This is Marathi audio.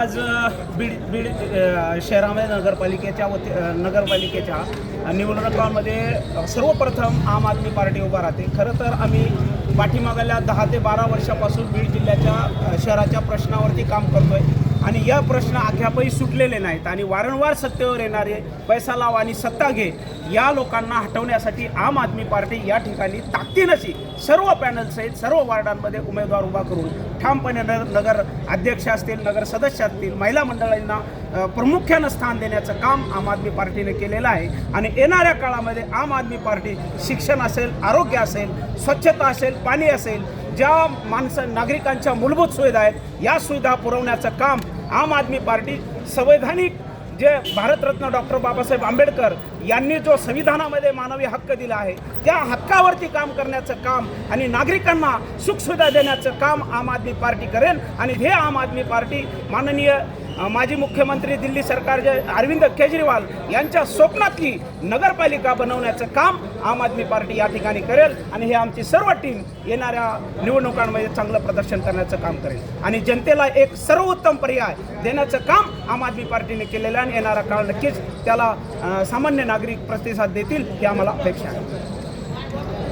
आज बीड बीड शहरामध्ये नगरपालिकेच्या वती नगरपालिकेच्या निवडणुकांमध्ये सर्वप्रथम आम आदमी पार्टी उभा राहते. खरं तर आम्ही पाठीमागाल्या दहा ते बारा वर्षापासून बीड जिल्ह्याच्या शहराच्या प्रश्नावरती काम करतो आहे आणि या प्रश्न अद्यापही सुटलेले नाहीत आणि वारंवार सत्तेवर येणारे पैसा लाव आणि सत्ता घे या लोकांना हटवण्यासाठी आम आदमी पार्टी या ठिकाणी ताकदीनशी सर्व पॅनलसहित सर्व वार्डांमध्ये उमेदवार उभा करून ठामपणे नगर नगर अध्यक्ष असतील नगर सदस्य असतील महिला मंडळांना प्रामुख्यानं स्थान देण्याचं काम आम आदमी पार्टीने केलेलं आहे. आणि येणाऱ्या काळामध्ये आम आदमी पार्टी शिक्षण असेल आरोग्य असेल स्वच्छता असेल पाणी असेल ज्या माणसं नागरिकांच्या मूलभूत सुविधा आहेत या सुविधा पुरवण्याचं काम आम आदमी पार्टी संवैधानिक जे भारतरत्न डॉक्टर बाबासाहेब आंबेडकर यांनी जो संविधानामध्ये मानवी हक्क दिला आहे त्या हक्कावरती काम करण्याचं काम आणि नागरिकांना सुखसुविधा देण्याचं काम आम आदमी पार्टी करेल आणि हे आम आदमी पार्टी माननीय माजी मुख्यमंत्री दिल्ली सरकारचे अरविंद केजरीवाल यांच्या स्वप्नातली नगरपालिका बनवण्याचं काम आम आदमी पार्टी या ठिकाणी करेल आणि हे आमची सर्व टीम येणाऱ्या निवडणुकांमध्ये चांगलं प्रदर्शन करण्याचं काम करेल. आणि जनतेला एक सर्वोत्तम पर्याय देण्याचं काम आम आदमी पार्टीने केलेलं आणि येणारा काळ नक्कीच त्याला सामान्य नागरिक प्रतिसाद देतील ही आम्हाला अपेक्षा आहे.